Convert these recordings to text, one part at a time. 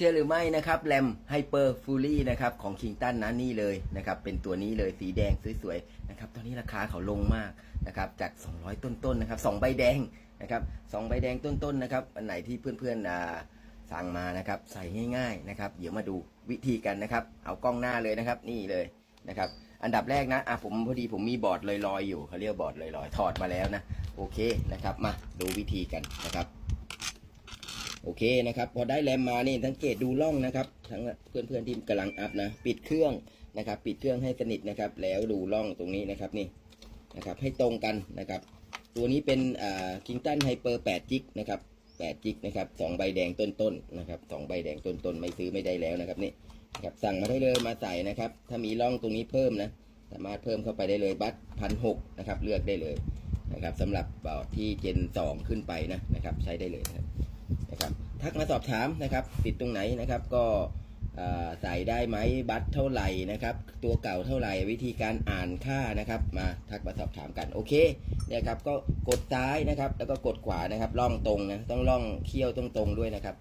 ชื่อหรือไม่นะครับแรมไฮเปอร์ฟูลี่นะครับของคิงตันนะนี่เลยนะครับเป็นตัวนี้เลยสีแดงสวยๆนะครับตอนนี้ราคาเขาลงมากนะครับจาก 200 ต้นๆนะครับสองใบแดงนะครับสองใบแดงต้นๆนะครับอันไหนที่เพื่อนๆอ่าสั่งมานะครับใส่ง่ายๆนะครับเดี๋ยวมาดูวิธีกันนะครับ เอากล้องหน้าเลยนะครับนี่เลยนะครับอันดับแรกนะอะผมพอดีผมมีบอร์ดลอยๆอยู่เขาเรียกบอร์ดลอยๆถอดมาแล้วนะโอเคนะครับมาดูวิธีกันนะครับ โอเคนะครับ พอได้แรมมานี่สังเกตดูล่องนะครับ ทั้งเพื่อนๆที่กำลังอัพนะ ปิดเครื่องนะครับ ปิดเครื่องให้สนิทนะครับ แล้วดูล่องตรงนี้นะครับนี่นะครับ ให้ตรงกันนะครับ ตัวนี้เป็นอ่าคิงตันไฮเปอร์8จิกนะครับ8จิกนะครับสองใบแดงต้นๆนนะครับสองใบแดงต้นๆ ไม่ซื้อไม่ได้แล้วนะครับนี่นะครับสั่งมาได้เลยมาใส่นะครับ ถ้ามีร่องตรงนี้เพิ่มนะ สามารถเพิ่มเข้าไปได้เลยบัตรพันหกนะครับ เลือกได้เลยนะครับสำหรับบอร์ดที่เจน2ขึ้นไปนะนะครับ ใช้ได้เลยนะครับ ทักมาสอบถามนะครับ ติดตรงไหนนะครับก็ใส่ได้ไหมบัตรเท่าไหร่นะครับ ตัวเก่าเท่าไหร่วิธีการอ่านค่านะครับ มาทักมาสอบถามกันโอเคเนี่ยครับก็กดซ้ายนะครับ แล้วก็กดขวานะครับล่องตรงนะต้องล่องเขี้ยวตรงตรงด้วยนะครับ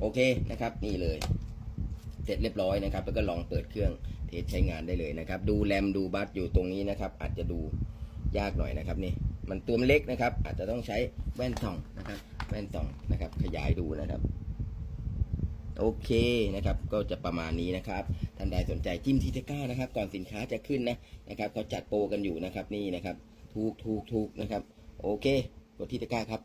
โอเคนะครับ นี่เลย เสร็จเรียบร้อยนะครับ แล้วก็ลองเปิดเครื่องเทสใช้งานได้เลยนะครับ ดูแรมดูบัตรอยู่ตรงนี้นะครับ อาจจะดูยากหน่อยนะครับนี่มันตัวเล็กนะครับ อาจจะต้องใช้แว่นส่องนะครับ แว่นส่องนะครับ ขยายดูนะครับ โอเคนะครับ ก็จะประมาณนี้นะครับท่านใดสนใจจิ้มทีเทก้านะครับ ก่อนสินค้าจะขึ้นนะนะครับเขาจัดโปรกันอยู่นะครับนี่นะครับ ถูกถูกถูกนะครับ โอเคกดทีเทก้าครับ